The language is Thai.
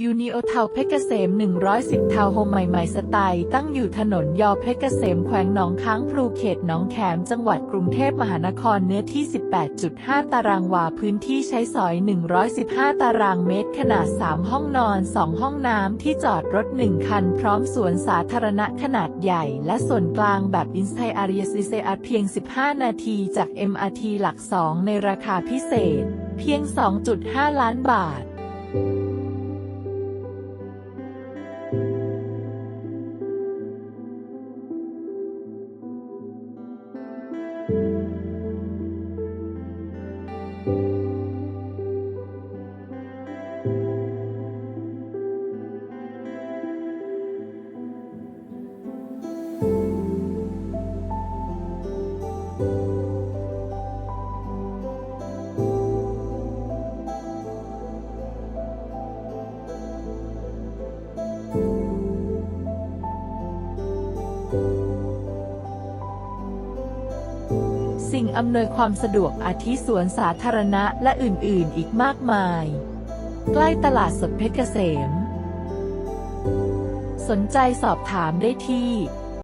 ยูนิโอทาวเพชรเกษม 110ทาวโฮมใหม่ ๆ สไตล์ ตั้งอยู่ถนนยอเพชรเกษมแขวงหนองค้างพลูเขตหนองแขม จังหวัดกรุงเทพมหานครเนื้อที่ 18.5 ตารางวา พื้นที่ใช้สอย 115 ตารางเมตร ขนาด 3 ห้องนอน 2 ห้องน้ำ ที่จอดรถ 1 คัน พร้อมสวนสาธารณะขนาดใหญ่ และส่วนกลางแบบอินสไทอารียซิเซอาเพียง 15 นาทีจาก MRT หลัก 2 ในราคาพิเศษ เพียง 2.5 ล้านบาท สิ่งอำนวยความสะดวกอาทิสวนสาธารณะและอื่น ๆ อีกมากมาย ใกล้ตลาดสดเพชรเกษม สนใจสอบถามได้ที่